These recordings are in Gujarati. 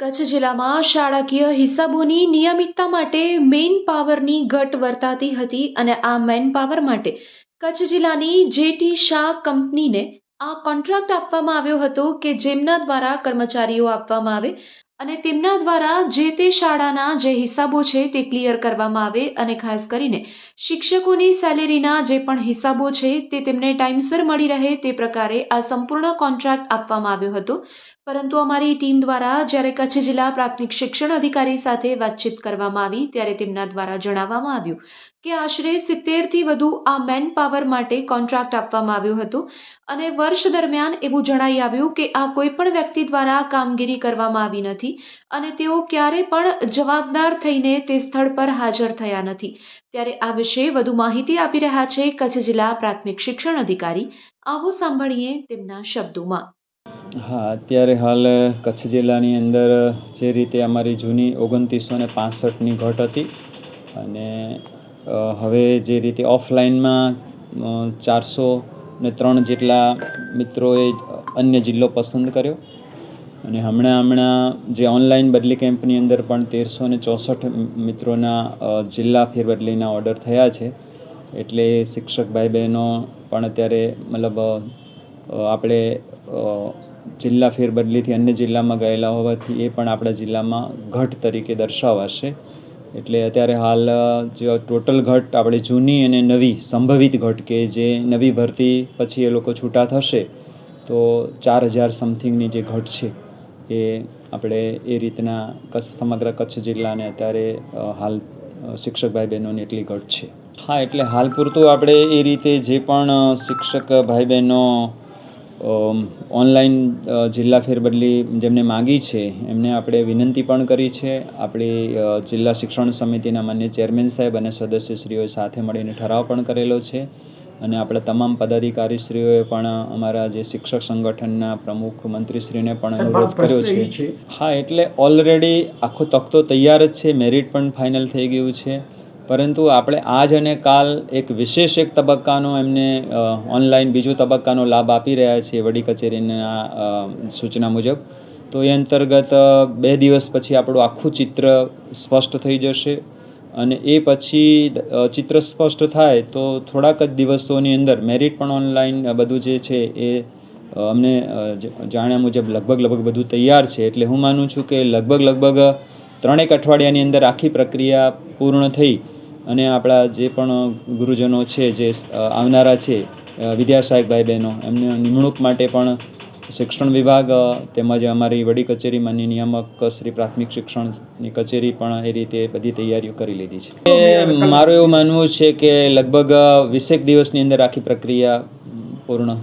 કચ્છ જિલ્લામાં શાળાકીય હિસાબોની નિયમિતતા માટે મેન પાવરની ઘટ વર્તાતી હતી અને આ મેન પાવર માટે કચ્છ જિલ્લાની જેટી શાહ કંપનીને આ કોન્ટ્રાક્ટ આપવામાં આવ્યો હતો કે જેમના દ્વારા કર્મચારીઓ આપવામાં આવે અને તેમના દ્વારા જે તે શાળાના જે હિસાબો છે તે ક્લિયર કરવામાં આવે અને ખાસ કરીને શિક્ષકોની સેલેરીના જે પણ હિસાબો છે તે તેમને ટાઈમસર મળી રહે તે પ્રકારે આ સંપૂર્ણ કોન્ટ્રાક્ટ આપવામાં આવ્યો હતો. પરંતુ અમારી ટીમ દ્વારા જ્યારે કચ્છ જિલ્લા પ્રાથમિક શિક્ષણ અધિકારી સાથે વાતચીત કરવામાં આવી, ત્યારે તેમના દ્વારા જણાવવામાં આવ્યું કે આશરે સિત્તેરથી વધુ આ મેન પાવર માટે કોન્ટ્રાક્ટ આપવામાં આવ્યો હતો અને વર્ષ દરમિયાન એવું જણાઈ આવ્યું કે આ કોઈપણ વ્યક્તિ દ્વારા કામગીરી કરવામાં આવી નથી અને તેઓ ક્યારે પણ જવાબદાર થઈને તે સ્થળ પર હાજર થયા નથી. ત્યારે આ વિશે વધુ માહિતી આપી રહ્યા છે કચ્છ જિલ્લા પ્રાથમિક શિક્ષણ અધિકારી. આવો સાંભળીએ તેમના શબ્દોમાં. હા, અત્યારે હાલ કચ્છ જિલ્લાની અંદર જે રીતે અમારી જૂની ઓગણત્રીસો ને પાસઠની ઘટ હતી અને હવે જે રીતે ઓફલાઈનમાં ચારસો ને ત્રણ જેટલા મિત્રોએ અન્ય જિલ્લો પસંદ કર્યો અને હમણાં હમણાં જે ઓનલાઈન બદલી કેમ્પની અંદર પણ તેરસો ને ચોસઠ મિત્રોના જિલ્લા ફેરબદલીના ઓર્ડર થયા છે. એટલે શિક્ષક ભાઈ બહેનો પણ અત્યારે મતલબ આપણે જિલ્લા ફેરબદલીથી અન્ય જિલ્લામાં ગયેલા હોવાથી એ પણ આપણા જિલ્લામાં ઘટ તરીકે દર્શાવાશે. એટલે અત્યારે હાલ જે ટોટલ ઘટ આપણે જૂની અને નવી સંભવિત ઘટ કે જે નવી ભરતી પછી એ લોકો છૂટા થશે, તો ચાર હજાર સમથિંગની જે ઘટ છે એ આપણે એ રીતના કચ્છ, સમગ્ર કચ્છ જિલ્લાને અત્યારે હાલ શિક્ષક ભાઈ બહેનોની એટલી ઘટ છે. હા, એટલે હાલ પૂરતું આપણે એ રીતે જે પણ શિક્ષક ભાઈ બહેનો ઓનલાઈન જિલ્લા ફેરબદલી જેમને માગી છે એમને આપણે વિનંતી પણ કરી છે. આપણી જિલ્લા શિક્ષણ સમિતિના માન્ય ચેરમેન સાહેબ અને સદસ્યશ્રીઓએ સાથે મળીને ઠરાવ પણ કરેલો છે. અને આપણા તમામ પદાધિકારીશ્રીઓએ પણ અમારા જે શિક્ષક સંગઠનના પ્રમુખ મંત્રીશ્રીને પણ અનુરોધ કર્યો છે. હા એટલે ઓલરેડી આખો તખતો તૈયાર જ છે. મેરિટ પણ ફાઇનલ થઈ ગયું છે. પરંતુ આપણે આજ અને કાલ એક વિશેષ એક તબક્કાનો એમને ઓનલાઈન બીજો તબક્કાનો લાભ આપી રહ્યા છીએ વડી કચેરીના સૂચના મુજબ. તો એ અંતર્ગત બે દિવસ પછી આપણું આખું ચિત્ર સ્પષ્ટ થઈ જશે અને એ પછી ચિત્ર સ્પષ્ટ થાય તો થોડાક જ દિવસોની અંદર મેરિટ પણ ઓનલાઈન બધું જે છે એ અમને જાણ્યા મુજબ લગભગ લગભગ બધું તૈયાર છે. એટલે હું માનું છું કે લગભગ લગભગ ત્રણેક અઠવાડિયાની અંદર આખી પ્રક્રિયા પૂર્ણ થઈ અને આપણા જે પણ ગુરુજનો છે જે આવનારા છે વિદ્યાસહાયક ભાઈ બહેનો એમને નિમણૂક માટે પણ શિક્ષણ વિભાગ તેમજ અમારી વડી કચેરી માન્ય નિયામક શ્રી પ્રાથમિક શિક્ષણની કચેરી પણ એ રીતે બધી તૈયારીઓ કરી લીધી છે. મારું એવું માનવું છે કે લગભગ વીસેક દિવસની અંદર આખી પ્રક્રિયા પૂર્ણ.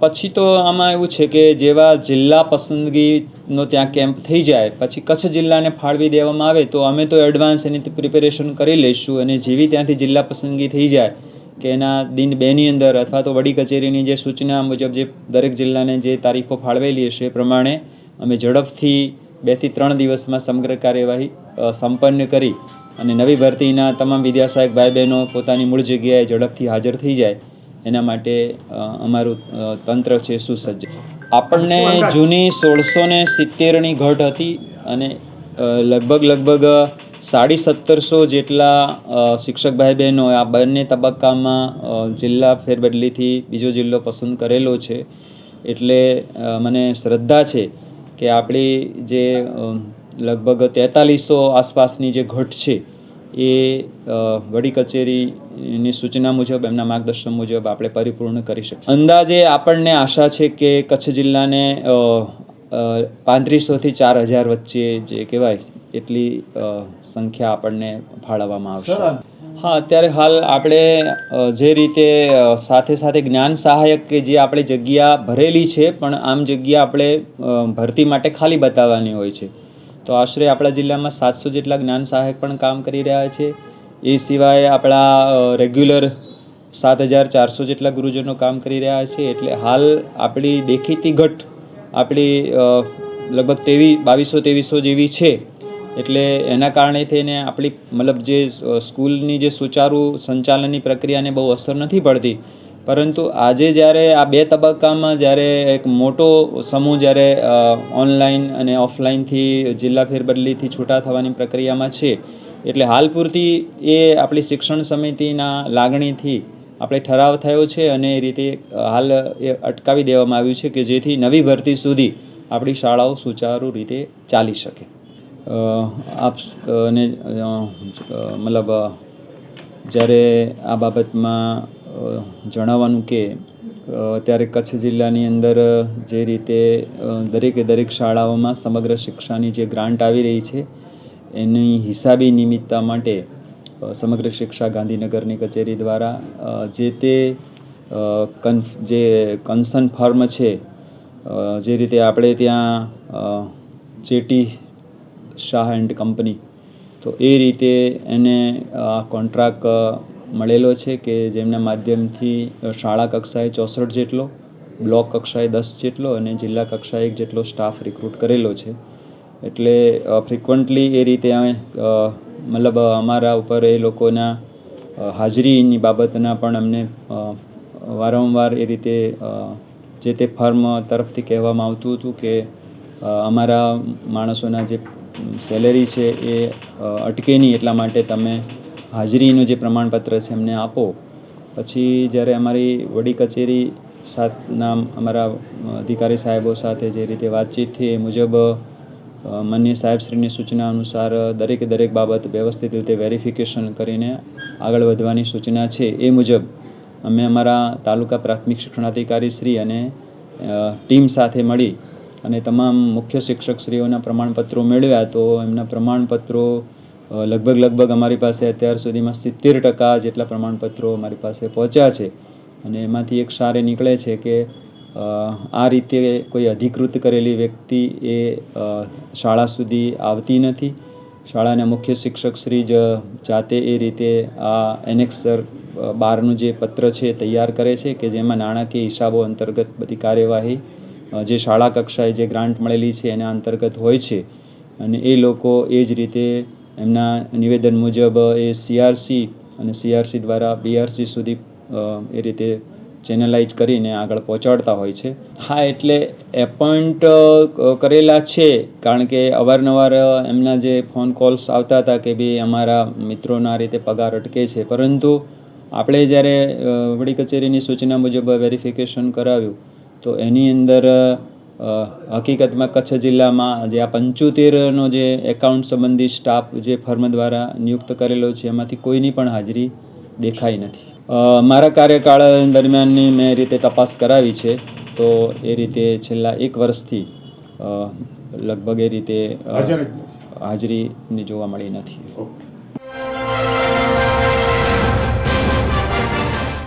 પછી તો આમાં એવું છે કે જેવા જિલ્લા પસંદગીનો ત્યાં કેમ્પ થઈ જાય, પછી કચ્છ જિલ્લાને ફાળવી દેવામાં આવે તો અમે તો એડવાન્સ એની પ્રિપેરેશન કરી લઈશું અને જેવી ત્યાંથી જિલ્લા પસંદગી થઈ જાય કે એના દિન બેની અંદર અથવા તો વડી કચેરીની જે સૂચના મુજબ જે દરેક જિલ્લાને જે તારીખો ફાળવેલી હશે એ પ્રમાણે અમે ઝડપથી બેથી ત્રણ દિવસમાં સમગ્ર કાર્યવાહી સંપન્ન કરી અને નવી ભરતીના તમામ વિદ્યાસહાયક ભાઈ બહેનો પોતાની મૂળ જગ્યાએ ઝડપથી હાજર થઈ જાય. એના માટે અમારું તંત્ર છે સુસજ્જ. આપણને જૂની સોળસો ને સિત્તેરની ઘટ હતી અને લગભગ લગભગ સાડી સત્તરસો જેટલા શિક્ષક ભાઈ બહેનો આ બંને તબક્કામાં જિલ્લા ફેરબદલીથી બીજો જિલ્લો પસંદ કરેલો છે. એટલે મને શ્રદ્ધા છે કે આપણી જે લગભગ તેતાલીસો આસપાસની જે ઘટ છે એ વડી કચેરીની સૂચના મુજબ એમના માર્ગદર્શન મુજબ આપણે પરિપૂર્ણ કરી શકીએ. અંદાજે આપણને આશા છે કે કચ્છ જિલ્લાને પાંત્રીસોથી ચાર હજાર વચ્ચે જે કહેવાય એટલી સંખ્યા આપણને ફાળવવામાં આવશે. હા અત્યારે હાલ આપણે જે રીતે સાથે સાથે જ્ઞાન સહાયક કે જે આપણે જગ્યા ભરેલી છે પણ આમ જગ્યા આપણે ભરતી માટે ખાલી બતાવવાની હોય છે. તો આશરે આપણા જિલ્લામાં સાતસો જેટલા જ્ઞાન સહાયક પણ કામ કરી રહ્યા છે. એ સિવાય આપણા રેગ્યુલર સાત હજાર ચારસો જેટલા ગુરુજનો કામ કરી રહ્યા છે. એટલે હાલ આપણી દેખીતી ઘટ આપણી લગભગ તેવી, બાવીસો ત્રેવીસો જેવી છે. એટલે એના કારણે થઈને આપણી, મતલબ જે સ્કૂલની જે સુચારુ સંચાલનની પ્રક્રિયાને બહુ અસર નથી પડતી. પરંતુ આજે જ્યારે આ બે તબક્કામાં જ્યારે એક મોટો સમૂહ જ્યારે ઓનલાઈન અને ઓફલાઈનથી જિલ્લા ફેરબદલીથી છૂટા થવાની પ્રક્રિયામાં છે, એટલે હાલ પૂરતી એ આપણી શિક્ષણ સમિતિના લાગણીથી આપણે ઠરાવ થયો છે અને એ રીતે હાલ એ અટકાવી દેવામાં આવ્યું છે કે જેથી નવી ભરતી સુધી આપણી શાળાઓ સુચારુ રીતે ચાલી શકે. આપ અને મતલબ જ્યારે આ બાબતમાં જણાવવાનું કે અત્યારે કચ્છ જિલ્લાની અંદર જે રીતે દરેકે દરેક શાળાઓમાં સમગ્ર શિક્ષાની જે ગ્રાન્ટ આવી રહી છે, એની હિસાબી નિમિત્તા માટે સમગ્ર શિક્ષા ગાંધીનગરની કચેરી દ્વારા જે તે કન જે કન્સર્ન ફર્મ છે જે રીતે આપણે ત્યાં જેટી શાહ એન્ડ કંપની, તો એ રીતે એને આ કોન્ટ્રાક્ટ મળેલો છે કે જેમના માધ્યમથી શાળા કક્ષાએ ચોસઠ જેટલો, બ્લોક કક્ષાએ દસ જેટલો અને જિલ્લા કક્ષાએ એક જેટલો સ્ટાફ રિક્રુટ કરેલો છે. એટલે ફ્રિકવન્ટલી એ રીતે મતલબ અમારા ઉપર એ લોકોના હાજરીની બાબતના પણ અમને વારંવાર એ રીતે જે તે ફર્મ તરફથી કહેવામાં આવતું હતું કે અમારા માણસોના જે સેલેરી છે એ અટકે નહીં એટલા માટે તમે હાજરીનું જે પ્રમાણપત્ર છે એમને આપો. પછી જ્યારે અમારી વડી કચેરી સાથના અમારા અધિકારી સાહેબો સાથે જે રીતે વાતચીત થઈ એ મુજબ માન્ય સાહેબશ્રીની સૂચના અનુસાર દરેકે દરેક બાબત વ્યવસ્થિત રીતે વેરિફિકેશન કરીને આગળ વધવાની સૂચના છે. એ મુજબ અમે અમારા તાલુકા પ્રાથમિક શિક્ષણાધિકારી શ્રી અને ટીમ સાથે મળી અને તમામ મુખ્ય શિક્ષકશ્રીઓના પ્રમાણપત્રો મેળવ્યા તો એમના પ્રમાણપત્રો લગભગ લગભગ અમારી પાસે અત્યાર સુધીમાં સિત્તેર ટકા જેટલા પ્રમાણપત્રો અમારી પાસે પહોંચ્યા છે. અને એમાંથી એક સારે નીકળે છે કે આ રીતે કોઈ અધિકૃત કરેલી વ્યક્તિ એ શાળા સુધી આવતી નથી. શાળાના મુખ્ય શિક્ષક શ્રી જ, જાતે એ રીતે આ એનેક્સર બારનું જે પત્ર છે તૈયાર કરે છે કે જેમાં નાણાકીય હિસાબો અંતર્ગત બધી કાર્યવાહી જે શાળા કક્ષાએ જે ગ્રાન્ટ મળેલી છે એના અંતર્ગત હોય છે. અને એ લોકો એ જ રીતે એમના નિવેદન મુજબ, એ સીઆરસી અને સીઆરસી દ્વારા બીઆરસી સુધી એ રીતે ચેનલાઇઝ કરીને આગળ પહોંચાડતા હોય છે. હા, એટલે એપોઇન્ટ કરેલા છે, કારણ કે અવારનવાર એમના જે ફોન કોલ્સ આવતા હતા કે ભાઈ અમારા મિત્રોના રીતે પગાર અટકે છે. પરંતુ આપણે જ્યારે વડી કચેરીની સૂચના મુજબ વેરિફિકેશન કરાવ્યું, તો એની અંદર હકીકતમાં કચ્છ જિલ્લામાં જે આ પંચોતેરનો જે એકાઉન્ટ સંબંધી સ્ટાફ જે ફર્મ દ્વારા નિયુક્ત કરેલો છે એમાંથી કોઈની પણ હાજરી દેખાઈ નથી. મારા કાર્યકાળ દરમિયાનની મેં એ રીતે તપાસ કરાવી છે તો એ રીતે છેલ્લા એક વર્ષથી લગભગ એ રીતે. હાજરીની જોવા મળી નથી.